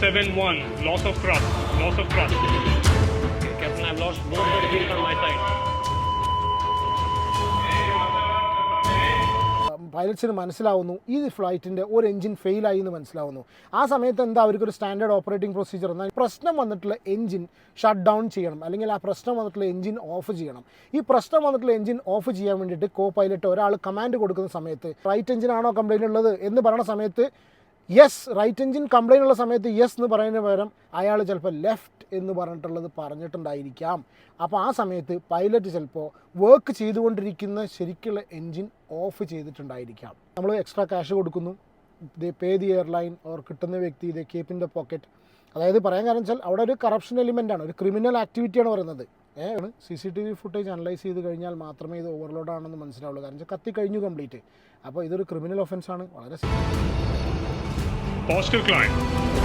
7-1, loss of thrust, loss of thrust. Captain, I've lost both the wheels on my side. പൈലറ്റ്സിന് മനസ്സിലാവുന്നു. ഈ ഫ്ലൈറ്റിന്റെ ഒരു engine fail ആയി എന്ന് മനസ്സിലാവുന്നു. ആ സമയത്ത് എന്താ അവർക്കൊരു സ്റ്റാൻഡേർഡ് ഓപ്പറേറ്റിംഗ് പ്രൊസീജിയർ എന്നാൽ പ്രശ്നം വന്നിട്ടുള്ള എഞ്ചിൻ ഷട്ട് ഡൗൺ ചെയ്യണം. അല്ലെങ്കിൽ ആ പ്രശ്നം വന്നിട്ടുള്ള എഞ്ചിൻ ഓഫ് ചെയ്യണം. ഈ പ്രശ്നം വന്നിട്ടുള്ള എഞ്ചിൻ ഓഫ് ചെയ്യാൻ വേണ്ടിയിട്ട് കോ പൈലറ്റ് ഒരാൾ കമാൻഡ് കൊടുക്കുന്ന സമയത്ത് റൈറ്റ് എഞ്ചിനാണോ കംപ്ലൈന്റ് ഉള്ളത് എന്ന് പറയുന്ന സമയത്ത് യെസ് റൈറ്റ് എഞ്ചിൻ കംപ്ലൈന്റ് ഉള്ള സമയത്ത് യെസ് എന്ന് പറയുന്നതിന് പകരം അയാൾ ചിലപ്പോൾ ലെഫ്റ്റ് എന്ന് പറഞ്ഞിട്ടുള്ളത് പറഞ്ഞിട്ടുണ്ടായിരിക്കാം. അപ്പോൾ ആ സമയത്ത് പൈലറ്റ് ചിലപ്പോൾ വർക്ക് ചെയ്തുകൊണ്ടിരിക്കുന്ന ശരിക്കുള്ള എൻജിൻ ഓഫ് ചെയ്തിട്ടുണ്ടായിരിക്കാം. നമ്മൾ എക്സ്ട്രാ ക്യാഷ് കൊടുക്കുന്നു. They pay the airline or കിട്ടുന്ന വ്യക്തി they keep in the pocket അതായത് പറയാൻ കാരണം വെച്ചാൽ അവിടെ ഒരു കറപ്ഷൻ എലിമെന്റ് ആണ്. ഒരു ക്രിമിനൽ ആക്ടിവിറ്റിയാണ് പറയുന്നത്. ഏഹ് C C T V footage analyse ചെയ്ത് കഴിഞ്ഞാൽ മാത്രമേ ഇത് ഓവർലോഡ് ആണെന്ന് മനസ്സിലാവുള്ളൂ. കാരണം വെച്ചാൽ കത്തി കഴിഞ്ഞു കംപ്ലീറ്റ് അപ്പോൾ ഇതൊരു ക്രിമിനൽ ഒഫൻസാണ് വളരെ Positive climb.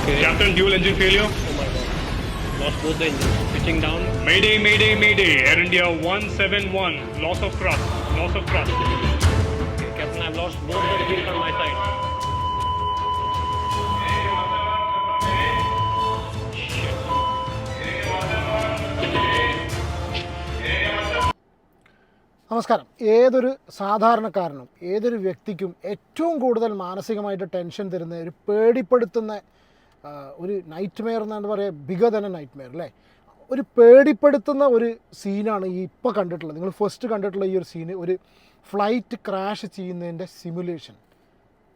Okay. Captain, dual engine failure. Oh my god. Lost both the engines. Pitching down. Mayday, mayday, mayday. Air India 171, loss of thrust, loss of thrust. Captain, I've lost both the wheels on my side. നമസ്കാരം. ഏതൊരു സാധാരണക്കാരനും ഏതൊരു വ്യക്തിക്കും ഏറ്റവും കൂടുതൽ മാനസികമായിട്ട് tension തരുന്ന ഒരു പേടിപ്പെടുത്തുന്ന ഒരു നൈറ്റ് മെയർ എന്നാണ് പറയുക ബിഗതന നൈറ്റ് മെയർ അല്ലേ? ഒരു പേടിപ്പെടുത്തുന്ന ഒരു സീനാണ് ഈ ഇപ്പോൾ കണ്ടിട്ടുള്ളത്. നിങ്ങൾ ഫസ്റ്റ് കണ്ടിട്ടുള്ള ഈ ഒരു സീന് ഒരു ഫ്ലൈറ്റ് ക്രാഷ് ചെയ്യുന്നതിന്റെ സിമുലേഷൻ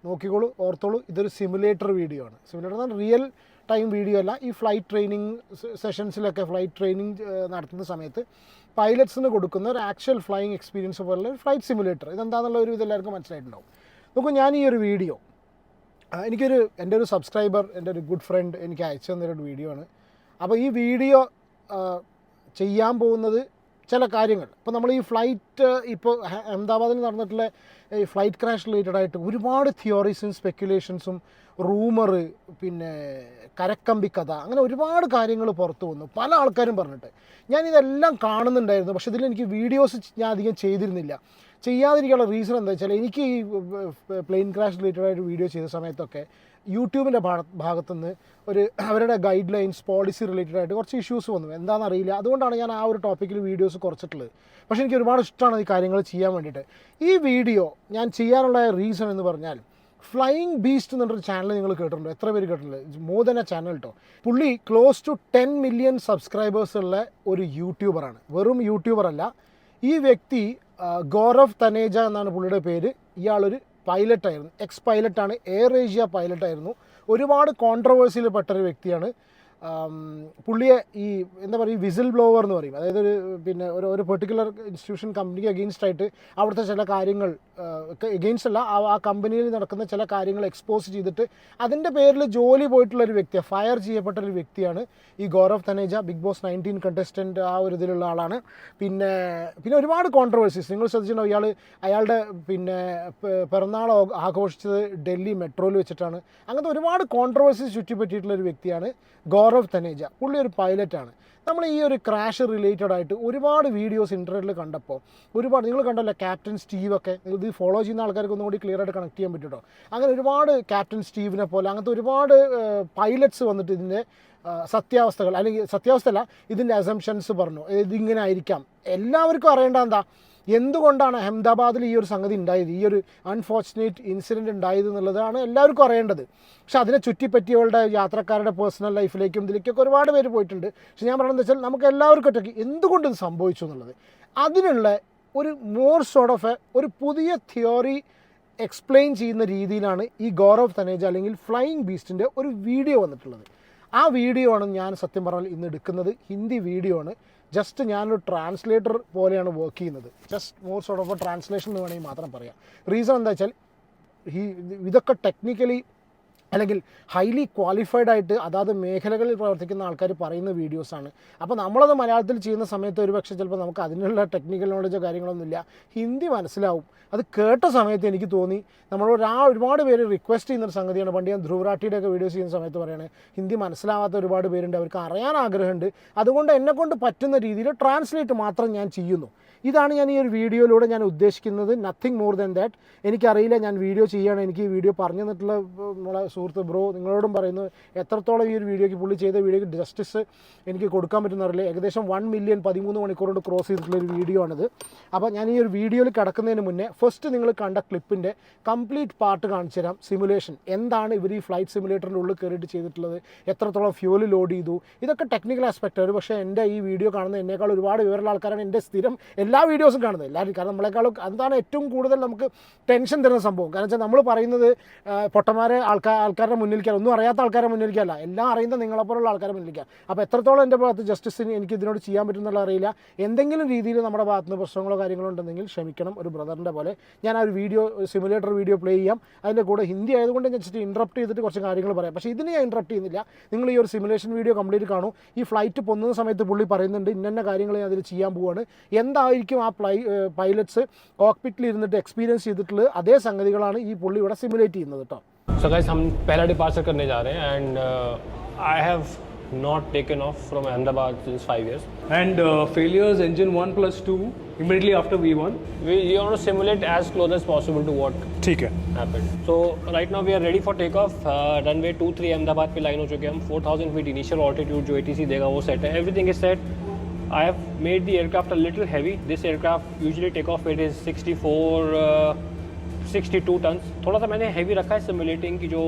നോക്കിക്കോളൂ ഓർത്തോളൂ ഇതൊരു സിമുലേറ്റർ വീഡിയോ ആണ്. സിമുലേറ്റർ എന്നാൽ റിയൽ ടൈം വീഡിയോ അല്ല ഈ ഫ്ലൈറ്റ് ട്രെയിനിങ് സെഷൻസിലൊക്കെ ഫ്ലൈറ്റ് ട്രെയിനിങ് നടത്തുന്ന സമയത്ത് പൈലറ്റ്സിന് കൊടുക്കുന്ന ഒരു ആക്ച്വൽ ഫ്ലൈയിങ് എക്സ്പീരിയൻസ് പോലുള്ള ഒരു ഫ്ലൈറ്റ് സിമുലേറ്റർ ഇതെന്താണെന്നുള്ള ഒരു ഇതെല്ലാവർക്കും മനസ്സിലായിട്ടുണ്ടാവും. നോക്കൂ ഞാൻ ഈ ഒരു വീഡിയോ എനിക്കൊരു എന്റെ ഒരു സബ്സ്ക്രൈബർ എന്റെ ഒരു ഗുഡ് ഫ്രണ്ട് എനിക്ക് അയച്ചു തന്നൊരു വീഡിയോ ആണ്. അപ്പോൾ ഈ വീഡിയോ ചെയ്യാൻ പോകുന്നത് ചില കാര്യങ്ങൾ. ഇപ്പോൾ നമ്മൾ ഈ ഫ്ലൈറ്റ് ഇപ്പോൾ അഹമ്മദാബാദിൽ നടന്നിട്ടുള്ള ഈ ഫ്ലൈറ്റ് ക്രാഷ് റിലേറ്റഡ് ആയിട്ട് ഒരുപാട് തിയോറീസും സ്പെക്കുലേഷൻസും റൂമർ പിന്നെ കരക്കമ്പി കഥ അങ്ങനെ ഒരുപാട് കാര്യങ്ങൾ പുറത്തു വന്നു. പല ആൾക്കാരും പറഞ്ഞിട്ട്. ഞാൻ ഇതെല്ലാം കാണുന്നുണ്ടായിരുന്നു പക്ഷേ ഇതിൽ എനിക്ക് വീഡിയോസ് ഞാൻ അധികം ചെയ്തിരുന്നില്ല. ചെയ്യാതിരിക്കാനുള്ള റീസൺ എന്താ വെച്ചാൽ എനിക്ക് ഈ പ്ലെയിൻ ക്രാഷ് റിലേറ്റഡ് ആയിട്ട് വീഡിയോ ചെയ്ത സമയത്തൊക്കെ യൂട്യൂബിന്റെ ഭാഗത്തുനിന്ന് ഒരു അവരുടെ ഗൈഡ് ലൈൻസ് പോളിസി റിലേറ്റഡ് ആയിട്ട് കുറച്ച് ഇഷ്യൂസ് വന്നു. എന്താണെന്ന് അറിയില്ല. അതുകൊണ്ടാണ് ഞാൻ ആ ഒരു ടോപ്പിക്കിൽ വീഡിയോസ് കുറച്ചിട്ടുള്ളത്. പക്ഷേ എനിക്ക് ഒരുപാട് ഇഷ്ടമാണ് ഈ കാര്യങ്ങൾ ചെയ്യാൻ വേണ്ടിയിട്ട്. ഈ വീഡിയോ ഞാൻ ചെയ്യാനുള്ള റീസൺ എന്ന് പറഞ്ഞാൽ ഫ്ലൈയിങ് ബീസ്റ്റ് എന്നൊരു ചാനൽ നിങ്ങൾ കേട്ടിട്ടുണ്ടോ? എത്ര പേര് കേട്ടിട്ടുണ്ട്? മോർ ദൻ എ ചാനൽ കേട്ടോ പുള്ളി close to ten million subscribers ഉള്ള ഒരു യൂട്യൂബറാണ് വെറും യൂട്യൂബർ അല്ല. ഈ വ്യക്തി ഗൗരവ് തനേജ എന്നാണ് പുള്ളിയുടെ പേര്. ഇയാളൊരു പൈലറ്റായിരുന്നു എക്സ് പൈലറ്റാണ് എയർ ഏഷ്യ പൈലറ്റായിരുന്നു ഒരുപാട് കോൺട്രവേഴ്സിയിൽ പെട്ടൊരു വ്യക്തിയാണ്. പുള്ളിയെ ഈ എന്താ പറയുക വിസിൽ ബ്ലോവർ എന്ന് പറയും. അതായത് ഒരു പിന്നെ ഒരു ഒരു പെർട്ടിക്കുലർ ഇൻസ്റ്റിറ്റ്യൂഷൻ കമ്പനിക്ക് അഗെയിൻസ്റ്റ് ആയിട്ട് അവിടുത്തെ ചില കാര്യങ്ങൾ എഗെയിൻസ്റ്റ് അല്ല ആ കമ്പനിയിൽ നടക്കുന്ന ചില കാര്യങ്ങൾ എക്സ്പോസ് ചെയ്തിട്ട് അതിന്റെ പേരിൽ ജോലി പോയിട്ടുള്ള ഒരു വ്യക്തിയാണ് ഫയർ ചെയ്യപ്പെട്ട ഒരു വ്യക്തിയാണ് ഈ Gaurav Taneja Bigg Boss nineteen contestant ആ ഒരു ഇതിലുള്ള ആളാണ്. പിന്നെ പിന്നെ ഒരുപാട് കോൺട്രവേഴ്സീസ് നിങ്ങൾ ശ്രദ്ധിച്ചിട്ടുണ്ടോ ഇയാൾ അയാളുടെ പിന്നെ പിറന്നാൾ ആഘോഷിച്ചത് ഡൽഹി മെട്രോയിൽ വെച്ചിട്ടാണ്. അങ്ങനത്തെ ഒരുപാട് കോൺട്രവേഴ്സീസ് ചുറ്റിപ്പറ്റിയിട്ടുള്ള ഒരു വ്യക്തിയാണ് ഗൗരവ് തനേജ പുള്ളി ഒരു പൈലറ്റാണ് നമ്മൾ ഈ ഒരു ക്രാഷ് റിലേറ്റഡ് ആയിട്ട് ഒരുപാട് വീഡിയോസ് ഇന്റർനെറ്റിൽ കണ്ടപ്പോൾ ഒരുപാട് നിങ്ങൾ കണ്ടല്ലോ ക്യാപ്റ്റൻ സ്റ്റീവ് ഒക്കെ. ഇത് ഫോളോ ചെയ്യുന്ന ആൾക്കാർക്ക് ഒന്നും കൂടി ക്ലിയർ ആയിട്ട് കണക്ട് ചെയ്യാൻ പറ്റും കേട്ടോ അങ്ങനെ ഒരുപാട് ക്യാപ്റ്റൻ സ്റ്റീവിനെ പോലെ അങ്ങനത്തെ ഒരുപാട് പൈലറ്റ്സ് വന്നിട്ട് ഇതിന്റെ സത്യാവസ്ഥകൾ അല്ലെങ്കിൽ സത്യാവസ്ഥ അല്ല ഇതിന്റെ അസംഷൻസ് പറഞ്ഞു. ഇതിങ്ങനെ ആയിരിക്കാം. എല്ലാവർക്കും അറിയേണ്ട എന്താ? എന്തുകൊണ്ടാണ് അഹമ്മദാബാദിൽ ഈ ഒരു സംഗതി ഉണ്ടായത്? ഈ ഒരു അൺഫോർച്ചുനേറ്റ് ഇൻസിഡന്റ് ഉണ്ടായത് എന്നുള്ളതാണ് എല്ലാവർക്കും അറിയേണ്ടത്. പക്ഷെ അതിനെ ചുറ്റിപ്പറ്റിയവളുടെ യാത്രക്കാരുടെ പേഴ്സണൽ ലൈഫിലേക്കും ഇതിലേക്കൊക്കെ ഒരുപാട് പേര് പോയിട്ടുണ്ട്. പക്ഷെ ഞാൻ പറയുന്നത് വെച്ചാൽ നമുക്ക് എല്ലാവർക്കും ഒറ്റയ്ക്ക് എന്തുകൊണ്ട് ഇത് സംഭവിച്ചു എന്നുള്ളത്? അതിനുള്ള ഒരു മോർ സോർട്ട് ഓഫ് എ ഒരു പുതിയ തിയോറി എക്സ്പ്ലെയിൻ ചെയ്യുന്ന രീതിയിലാണ് ഈ ഗൗരവ് തനേജ അല്ലെങ്കിൽ ഫ്ലൈയിങ് ബീസ്റ്റിന്റെ ഒരു വീഡിയോ വന്നിട്ടുള്ളത്. ആ വീഡിയോ ആണ് ഞാൻ സത്യം പറഞ്ഞാൽ ഇന്ന് എടുക്കുന്നത്. ഹിന്ദി വീഡിയോ ആണ്. ജസ്റ്റ് ഞാനൊരു ട്രാൻസ്ലേറ്റർ പോലെയാണ് വർക്ക് ചെയ്യുന്നത്. Just more sort of translation എന്ന് വേണമെങ്കിൽ മാത്രം പറയാം. റീസൺ എന്താ വെച്ചാൽ ഈ ഇതൊക്കെ ടെക്നിക്കലി അല്ലെങ്കിൽ ഹൈലി ക്വാളിഫൈഡ് ആയിട്ട് അതാത് മേഖലകളിൽ പ്രവർത്തിക്കുന്ന ആൾക്കാർ പറയുന്ന വീഡിയോസാണ് അപ്പോൾ നമ്മളത് മലയാളത്തിൽ ചെയ്യുന്ന സമയത്ത് ഒരുപക്ഷെ ചിലപ്പോൾ നമുക്ക് അതിനുള്ള ടെക്നിക്കൽ നോളജോ കാര്യങ്ങളൊന്നുമില്ല ഹിന്ദി മനസ്സിലാവും. അത് കേട്ട സമയത്ത് എനിക്ക് തോന്നി. നമ്മൾ ഒരാ ഒരുപാട് പേര് റിക്വസ്റ്റ് ചെയ്യുന്ന ഒരു സംഗതിയാണ്. പണ്ട് ഞാൻ ധ്രുവരാട്ടിയുടെ ഒക്കെ വീഡിയോസ് ചെയ്യുന്ന സമയത്ത് പറയുന്നത് ഹിന്ദി മനസ്സിലാവാത്ത ഒരുപാട് പേരുണ്ട്. അവർക്ക് അറിയാൻ ആഗ്രഹമുണ്ട്. അതുകൊണ്ട് എന്നെക്കൊണ്ട് പറ്റുന്ന രീതിയിൽ ട്രാൻസ്ലേറ്റ് മാത്രം ഞാൻ ചെയ്യുന്നു. ഇതാണ് ഞാൻ ഈ ഒരു വീഡിയോയിലൂടെ ഞാൻ ഉദ്ദേശിക്കുന്നത്. നത്തിങ് മോർ ദാൻ ദാറ്റ് എനിക്കറിയില്ല ഞാൻ വീഡിയോ ചെയ്യുകയാണ് എനിക്ക് ഈ വീഡിയോ പറഞ്ഞു തന്നിട്ടുള്ള സുഹൃത്ത് ബ്രോ നിങ്ങളോടും പറയുന്നു എത്രത്തോളം ഈ ഒരു വീഡിയോയ്ക്ക് പുള്ളി ചെയ്ത വീഡിയോയ്ക്ക് ജസ്റ്റിസ് എനിക്ക് കൊടുക്കാൻ പറ്റുന്നറിയില്ല ഏകദേശം വൺ മില്യൺ പതിമൂന്ന് മണിക്കൂർ കൊണ്ട് ക്രോസ് ചെയ്തിട്ടുള്ള ഒരു വീഡിയോ ആണിത്. അപ്പോൾ ഞാൻ ഈ ഒരു വീഡിയോയിൽ കിടക്കുന്നതിന് മുന്നേ ഫസ്റ്റ് നിങ്ങൾ കണ്ട ക്ലിപ്പിന്റെ കംപ്ലീറ്റ് പാർട്ട് കാണിച്ചു തരാം. സിമുലേഷൻ എന്താണ് ഇവർ ഈ ഫ്ലൈറ്റ് സിമുലേറ്ററിന്റെ ഉള്ളിൽ കയറിയിട്ട് ചെയ്തിട്ടുള്ളത്? എത്രത്തോളം ഫ്യൂൽ ലോഡ് ചെയ്തു? ഇതൊക്കെ ടെക്നിക്കൽ ആസ്പെക്റ്റ് ഒരു പക്ഷേ എന്റെ ഈ വീഡിയോ കാണുന്ന എന്നേക്കാൾ ഒരുപാട് വിവരമുള്ള ആൾക്കാരാണ് എന്റെ സ്ഥിരം എല്ലാ വീഡിയോസും കാണുന്നത്. എല്ലാവരും കാരണം നമ്മളെക്കാളും അതാണ് ഏറ്റവും കൂടുതൽ നമുക്ക് ടെൻഷൻ തരുന്ന സംഭവം. കാരണം വെച്ചാൽ നമ്മൾ പറയുന്നത് പൊട്ടന്മാരെ ആൾക്കാർ ആൾക്കാരുടെ മുന്നിലേക്കല്ല ഒന്നും അറിയാത്ത ആൾക്കാരെ മുന്നിലേക്കല്ല എല്ലാം അറിയുന്ന നിങ്ങളെപ്പോലുള്ള ആൾക്കാരെ മുന്നിലേക്കാണ് അപ്പോൾ എത്രത്തോളം എന്റെ ഭാഗത്ത് ജസ്റ്റിസിന് എനിക്ക് ഇതിനോട് ചെയ്യാൻ പറ്റുന്നുള്ള അറിയില്ല. എന്തെങ്കിലും രീതിയിൽ നമ്മുടെ ഭാഗത്ത് നിന്ന് പ്രശ്നങ്ങളോ കാര്യങ്ങളോ ഉണ്ടെങ്കിൽ ക്ഷമിക്കണം. ഒരു ബ്രദറിന്റെ പോലെ ഞാൻ ആ ഒരു വീഡിയോ സിമുലേറ്റർ വീഡിയോ പ്ലേ ചെയ്യാം. അതിന്റെ കൂടെ ഹിന്ദി ആയതുകൊണ്ട് ഞാൻ ജസ്റ്റ് ഇൻട്രപ്റ്റ് ചെയ്തിട്ട് കുറച്ച് കാര്യങ്ങൾ പറയാം. പക്ഷേ ഇതിന് ഞാൻ ഇൻട്രപ്റ്റ് ചെയ്യുന്നില്ല. നിങ്ങൾ ഈ ഒരു സിമുലേഷൻ വീഡിയോ കംപ്ലീറ്റ് കാണൂ. ഈ ഫ്ലൈറ്റ് പൊന്നുന്ന സമയത്ത് പുള്ളി പറയുന്നുണ്ട് ഇന്ന കാര്യങ്ങൾ ഞാൻ അതിൽ ചെയ്യാൻ പോവാണ്. എന്തായിരിക്കും ആ ഫ്ലൈ പൈലറ്റ്സ് കോക്പിറ്റിൽ ഇരുന്നിട്ട് എക്സ്പീരിയൻസ് ചെയ്തിട്ടുള്ളത്? അതേ സംഗതികളാണ് ഈ പുള്ളി ഇവിടെ സിമുലേറ്റ് ചെയ്യുന്നത് കേട്ടോ So guys, हम पहला डिपार्चर करने जा रहे हैं and I have not taken off from Ahmedabad since five years. And uh, failures engine 1 plus 2 immediately after V1. We, we want to simulate as close as possible to what ठीक है happened. So right now we are ready for takeoff. Uh, runway 23 Ahmedabad पे line हो चुके हैं हम 4000 feet initial altitude जो ATC देगा वो सेट है everything is set. I have made the aircraft a little heavy. This aircraft usually takeoff weight is 64, uh, 62 tons. थोड़ा सा मैंने heavy रखा है सिमुलेटिंग की जो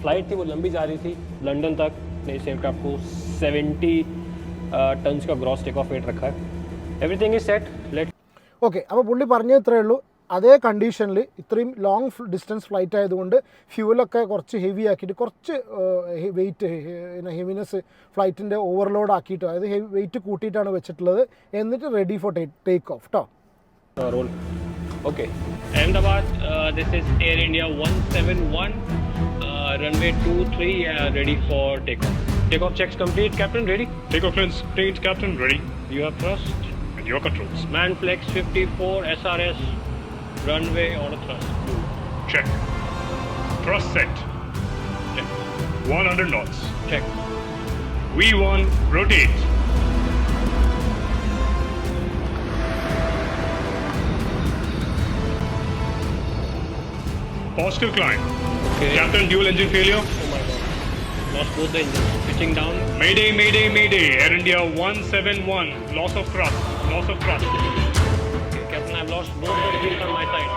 फ्लाइट थी वो लंबी जा रही थी लंदन तक ने इस एयरक्राफ्ट को 70 टन्स का ग्रॉस टेक ऑफ वेट रखा है everything is set let okay അപ്പോൾ പുള്ളി പറഞ്ഞത് ഇത്രയേ ഉള്ളൂ അതേ കണ്ടീഷനിൽ ഇത്രയും ലോങ് ഡിസ്റ്റൻസ് ഫ്ലൈറ്റ് ആയതുകൊണ്ട് ഫ്യൂവലൊക്കെ കുറച്ച് ഹെവി ആക്കിയിട്ട് കുറച്ച് വെയിറ്റ് ഹെവിനെസ് ഫ്ലൈറ്റിൻ്റെ ഓവർലോഡ് ആക്കിയിട്ട് അതായത് വെയിറ്റ് കൂട്ടിയിട്ടാണ് വെച്ചിട്ടുള്ളത് എന്നിട്ട് റെഡി ഫോർ ടേക്ക് ഓഫ് കേട്ടോ uh, roll. Ahmedabad, uh, this is Air India 171, uh, runway 23, uh, ready for takeoff. Takeoff checks complete. Captain, ready? Takeoff clearance, planes, captain, ready. You have thrust. And your controls. Man flex 54, SRS, runway auto thrust. Check. Thrust set. Check. 100 knots. Check. V1, rotate. Positive climb. Okay. Captain, dual engine failure. Oh my god. Lost both the engines. Pitching down. Mayday, mayday, mayday. Air India 171. Loss of thrust. Loss of thrust. Okay, Captain, I've lost both the wheels on my side.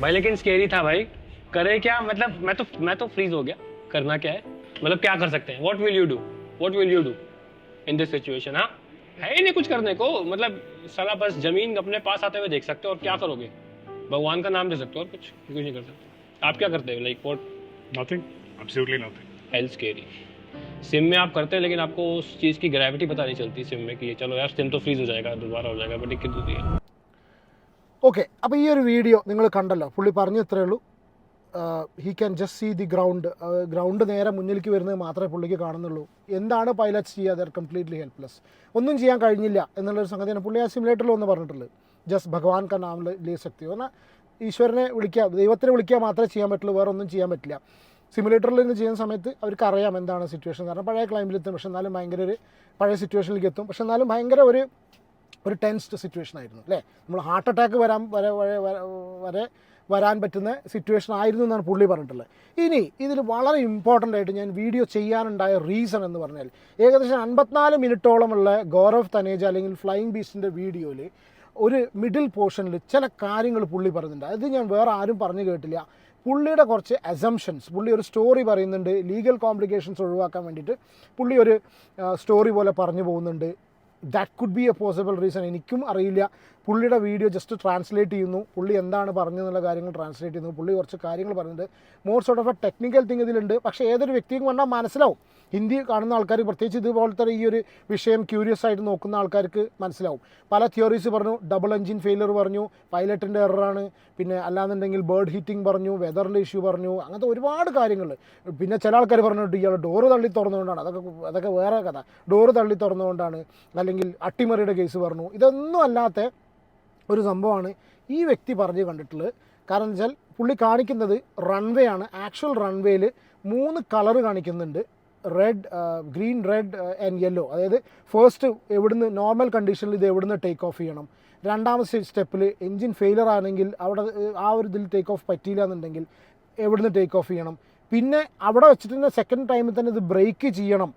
भाई लेकिन scary था भाई करे क्या मतलब मैं तो मैं तो फ्रीज हो गया करना क्या है मतलब क्या कर सकते हैं what will you do what will you do in this situation हाँ है ही नहीं कुछ करने को मतलब साला बस जमीन अपने पास आते हुए देख सकते हो और क्या करोगे भगवान का नाम दे सकते हो और कुछ कुछ नहीं कर सकते आप क्या करते हो like what Nothing. Absolutely nothing. Health scary sim में आप करते हैं लेकिन आपको उस चीज़ की ग्रेविटी पता नहीं चलती सिम में कि ये चलो यार सिम तो फ्रीज हो जाएगा दोबारा हो जाएगा बट दिक्कत होती है ഓക്കെ അപ്പോൾ ഈ ഒരു വീഡിയോ നിങ്ങൾ കണ്ടല്ലോ പുള്ളി പറഞ്ഞു ഇത്രയേ ഉള്ളൂ He can just see the ground ground നേരെ മുന്നിലേക്ക് വരുന്നത് മാത്രമേ പുള്ളിക്ക് കാണുന്നുള്ളൂ. എന്താണ് പൈലറ്റ്സ് ചെയ്യുക? ദർ കംപ്ലീറ്റ്ലി ഹെൽപ്ലെസ് ഒന്നും ചെയ്യാൻ കഴിഞ്ഞില്ല എന്നുള്ളൊരു സംഗതിയാണ് പുള്ളി ആ സിമുലേറ്ററിൽ ഒന്ന് പറഞ്ഞിട്ടുള്ളത് ജസ്റ്റ് ഭഗവാൻ കാ നാം ലേ ശക്തി. പറഞ്ഞാൽ ഈശ്വരനെ വിളിക്കുക ദൈവത്തിനെ വിളിക്കുക മാത്രമേ ചെയ്യാൻ പറ്റുള്ളൂ വേറെ ഒന്നും ചെയ്യാൻ പറ്റില്ല. സിമുലേറ്ററിൽ നിന്ന് ചെയ്യുന്ന സമയത്ത് അവർക്ക് അറിയാം എന്താണ് സിറ്റുവേഷൻ കാരണം പഴയ ക്ലൈമ്പിലെത്തും പക്ഷെ എന്നാലും ഭയങ്കര ഒരു പഴയ സിറ്റുവേഷനിലേക്ക് എത്തും. പക്ഷെ എന്നാലും ഭയങ്കര ഒരു ഒരു ടെൻസ്ഡ് സിറ്റുവേഷൻ ആയിരുന്നു അല്ലേ? നമ്മൾ ഹാർട്ട് അറ്റാക്ക് വരാൻ വരെ വരെ വരെ- വരാൻ പറ്റുന്ന സിറ്റുവേഷൻ ആയിരുന്നു എന്നാണ് പുള്ളി പറഞ്ഞിട്ടുള്ളത്. ഇനി ഇതിൽ വളരെ ഇമ്പോർട്ടന്റ് ആയിട്ട് ഞാൻ വീഡിയോ ചെയ്യാനുണ്ടായ റീസൺ എന്ന് പറഞ്ഞാൽ ഏകദേശം അൻപത്തിനാല് മിനിറ്റോളമുള്ള ഗൗരവ് തനേജ അല്ലെങ്കിൽ ഫ്ലൈയിങ് ബീസ്റ്റിന്റെ വീഡിയോയിൽ ഒരു മിഡിൽ പോർഷനിൽ ചില കാര്യങ്ങൾ പുള്ളി പറയുന്നുണ്ട് അത് ഞാൻ വേറെ ആരും പറഞ്ഞു കേട്ടില്ല. പുള്ളിയുടെ കുറച്ച് അസംഷൻസ് പുള്ളി ഒരു സ്റ്റോറി പറയുന്നുണ്ട് ലീഗൽ കോംപ്ലിക്കേഷൻസ് ഒഴിവാക്കാൻ വേണ്ടിയിട്ട് പുള്ളി ഒരു സ്റ്റോറി പോലെ പറഞ്ഞു പോകുന്നുണ്ട്. That could be a possible reason എനിക്കും അറിയില്ല. പുള്ളിയുടെ വീഡിയോ ജസ്റ്റ് ട്രാൻസ്ലേറ്റ് ചെയ്യുന്നു. പുള്ളി എന്താണ് പറഞ്ഞതെന്നുള്ള കാര്യങ്ങൾ ട്രാൻസ്ലേറ്റ് ചെയ്യുന്നു. പുള്ളി കുറച്ച് കാര്യങ്ങൾ പറയുന്നുണ്ട്. More sort of a technical thing ഇതിലുണ്ട്. പക്ഷേ ഏതൊരു വ്യക്തിയും വന്നാൽ മനസ്സിലാവും. ഹിന്ദി കാണുന്ന ആൾക്കാർ പ്രത്യേകിച്ച് ഇതുപോലത്തെ ഈ ഒരു വിഷയം ക്യൂരിയസ് ആയിട്ട് നോക്കുന്ന ആൾക്കാർക്ക് മനസ്സിലാവും. പല തിയറീസ് പറഞ്ഞു ഡബിൾ എഞ്ചിൻ ഫെയിലർ പറഞ്ഞു പൈലറ്റിന്റെ എററാണ് പിന്നെ അല്ലാന്നുണ്ടെങ്കിൽ ബേർഡ് ഹീറ്റിംഗ് പറഞ്ഞു വെതറിന്റെ ഇഷ്യൂ പറഞ്ഞു അങ്ങനത്തെ ഒരുപാട് കാര്യങ്ങൾ പിന്നെ ചില ആൾക്കാർ പറഞ്ഞിട്ട് ഇയാൾ ഡോറ് തള്ളി തുറന്നുകൊണ്ടാണ് അതൊക്കെ അതൊക്കെ വേറെ കഥ. ഡോറ് തള്ളി തുറന്നുകൊണ്ടാണ് അല്ലെങ്കിൽ അട്ടിമറിയുടെ കേസ് പറഞ്ഞു. ഇതൊന്നും അല്ലാത്ത ഒരു സംഭവമാണ് ഈ വ്യക്തി പറഞ്ഞ് കണ്ടിട്ടുള്ളത്. കാരണം വെച്ചാൽ പുള്ളി കാണിക്കുന്നത് റൺവേ ആണ്. ആക്ച്വൽ റൺവേയിൽ മൂന്ന് കളർ കാണിക്കുന്നുണ്ട്. Red green red and yellow അതായത് ഫസ്റ്റ് എവിടുന്ന് നോർമൽ കണ്ടീഷനിൽ ഇത് എവിടുന്ന് ടേക്ക് ഓഫ് ചെയ്യണം. രണ്ടാമത്തെ സ്റ്റെപ്പിൽ എൻജിൻ ഫെയിലർ ആണെങ്കിൽ അവിടെ ആ ഒരു ഇതിൽ ടേക്ക് ഓഫ് പറ്റിയില്ല എന്നുണ്ടെങ്കിൽ എവിടുന്ന് ടേക്ക് ഓഫ് ചെയ്യണം? പിന്നെ അവിടെ വെച്ചിട്ട് തന്നെ സെക്കൻഡ് ടൈമിൽ തന്നെ ഇത് ബ്രേക്ക് ചെയ്യണം.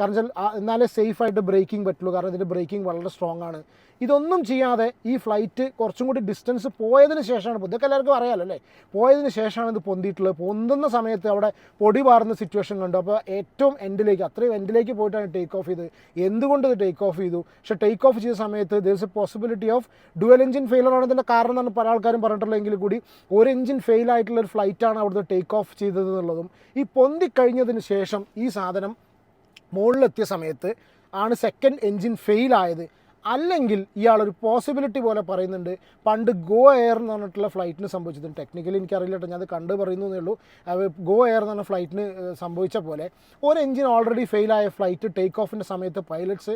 കാരണം വെച്ചാൽ എന്നാലേ സേഫായിട്ട് ബ്രേക്കിംഗ് പറ്റുള്ളൂ. കാരണം ഇതിന്റെ ബ്രേക്കിംഗ് വളരെ സ്ട്രോങ് ആണ്. ഇതൊന്നും ചെയ്യാതെ ഈ ഫ്ലൈറ്റ് കുറച്ചും കൂടി ഡിസ്റ്റൻസ് പോയതിന് ശേഷമാണ് ഇതൊക്കെ എല്ലാവർക്കും അറിയാമല്ലോ അല്ലേ? പോയതിന് ശേഷമാണ് ഇത് പൊന്തിയിട്ടുള്ളത്. പൊന്തുന്ന സമയത്ത് അവിടെ പൊടി പാറുന്ന സിറ്റുവേഷൻ കണ്ടു. അപ്പോൾ ഏറ്റവും എൻഡിലേക്ക് അത്രയും എൻഡിലേക്ക് പോയിട്ടാണ് ടേക്ക് ഓഫ് ചെയ്തത്. എന്തുകൊണ്ട് ഇത് ടേക്ക് ഓഫ് ചെയ്തു? പക്ഷേ ടേക്ക് ഓഫ് ചെയ്ത സമയത്ത് there is a possibility of dual engine failure ആണ് ഇതിന്റെ കാരണം എന്നാണ് പല ആൾക്കാരും പറഞ്ഞിട്ടുള്ളതെങ്കിൽ കൂടി ഒരു എഞ്ചിൻ ഫെയിൽ ആയിട്ടുള്ള ഒരു ഫ്ലൈറ്റാണ് അവിടുത്തെ ടേക്ക് ഓഫ് ചെയ്തത് എന്നുള്ളതും. ഈ പൊന്തി കഴിഞ്ഞതിന് ശേഷം ഈ സാധനം മുകളിലെത്തിയ സമയത്ത് ആണ് സെക്കൻഡ് എൻജിൻ ഫെയിൽ ആയത്. അല്ലെങ്കിൽ ഇയാളൊരു പോസിബിലിറ്റി പോലെ പറയുന്നുണ്ട് പണ്ട് ഗോ എയർ എന്ന് പറഞ്ഞിട്ടുള്ള ഫ്ലൈറ്റിന് സംഭവിച്ചത് ടെക്നിക്കലി എനിക്കറിയില്ല കേട്ടോ ഞാൻ അത് കണ്ട് പറയുന്നേ ഉള്ളൂ. അത് ഗോ എയർ എന്ന് പറഞ്ഞ ഫ്ലൈറ്റിന് സംഭവിച്ച പോലെ ഒരു എഞ്ചിൻ ഓൾറെഡി ഫെയിലായ ഫ്ലൈറ്റ് ടേക്ക് ഓഫിന്റെ സമയത്ത് പൈലറ്റ്സ്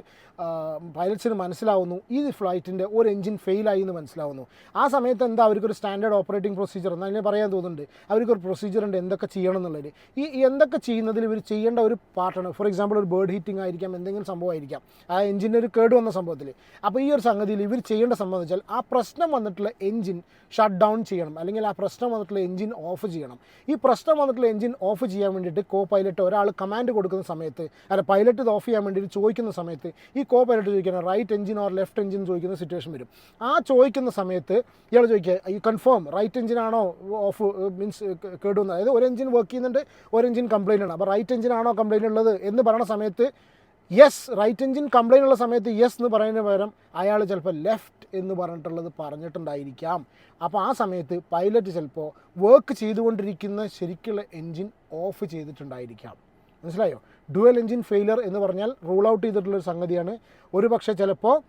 പൈലറ്റ്സിന് മനസ്സിലാവുന്നു ഈ ഫ്ലൈറ്റിന്റെ ഒരു എഞ്ചിൻ ഫെയിലായി എന്ന് മനസ്സിലാവുന്നു. ആ സമയത്ത് എന്താ അവർക്കൊരു സ്റ്റാൻഡേർഡ് ഓപ്പറേറ്റിംഗ് പ്രൊസീജിയർ എന്ന് അതിനെ പറയാൻ തോന്നുന്നുണ്ട് അവർക്കൊരു പ്രൊസീജിയർ ഉണ്ട് എന്തൊക്കെ ചെയ്യണം എന്നുള്ളത്. ഈ എന്തൊക്കെ ചെയ്യുന്നതിൽ ഇവർ ചെയ്യേണ്ട ഒരു പാർട്ടാണ് ഫോർ എക്സാമ്പിൾ ഒരു ബേർഡ് ഹീറ്റിംഗ് ആയിരിക്കാം എന്തെങ്കിലും സംഭവമായിരിക്കാം. ആ എഞ്ചിന്റെ ഒരു കേട് വന്ന സംഭവത്തിൽ അപ്പോൾ ഈ ഒരു സംഗതിയിൽ ഇവർ ചെയ്യേണ്ട വെച്ചാൽ ആ പ്രശ്നം വന്നിട്ടുള്ള എൻജിൻ ഷട്ട് ഡൗൺ ചെയ്യണം. അല്ലെങ്കിൽ ആ പ്രശ്നം വന്നിട്ടുള്ള എൻജിൻ ഓഫ് ചെയ്യണം. ഈ പ്രശ്നം വന്നിട്ടുള്ള എൻജിൻ ഓഫ് ചെയ്യാൻ വേണ്ടിയിട്ട് കോ പൈലറ്റ് ഒരാൾ കമാൻഡ് കൊടുക്കുന്ന സമയത്ത് അല്ല പൈലറ്റ് ഇത് ഓഫ് ചെയ്യാൻ വേണ്ടിയിട്ട് ചോദിക്കുന്ന സമയത്ത് ഈ കോ പൈലറ്റ് ചോദിക്കുന്ന right engine or left engine ചോദിക്കുന്ന സിറ്റുവേഷൻ വരും. ആ ചോദിക്കുന്ന സമയത്ത് ഇയാൾ ചോദിക്കുക ഈ കൺഫേം റൈറ്റ് എഞ്ചിനാണോ ഓഫ് മീൻസ് കേടുവന്നത്? അതായത് ഒരു എഞ്ചിൻ വർക്ക് ചെയ്യുന്നുണ്ട് ഒരു എഞ്ചിൻ കംപ്ലൈന്റ് ആണ്. അപ്പോൾ റൈറ്റ് എഞ്ചിനാണോ കംപ്ലൈന്റ് ഉള്ളത് എന്ന് പറയുന്ന സമയത്ത് യെസ് റൈറ്റ് എഞ്ചിൻ കംപ്ലൈന്റ് ഉള്ള സമയത്ത് യെസ് എന്ന് പറയുന്നതിന് പകരം അയാൾ ചിലപ്പോൾ ലെഫ്റ്റ് എന്ന് പറഞ്ഞിട്ടുള്ളത് പറഞ്ഞിട്ടുണ്ടായിരിക്കാം. അപ്പോൾ ആ സമയത്ത് പൈലറ്റ് ചിലപ്പോൾ വർക്ക് ചെയ്തുകൊണ്ടിരിക്കുന്ന ശരിക്കുള്ള എഞ്ചിൻ ഓഫ് ചെയ്തിട്ടുണ്ടായിരിക്കാം. മനസ്സിലായോ? ഡുവൽ എഞ്ചിൻ ഫെയിലർ എന്ന് പറഞ്ഞാൽ റൂൾ ഔട്ട് ചെയ്തിട്ടുള്ളൊരു സംഗതിയാണ്. ഒരു പക്ഷേ ചിലപ്പോൾ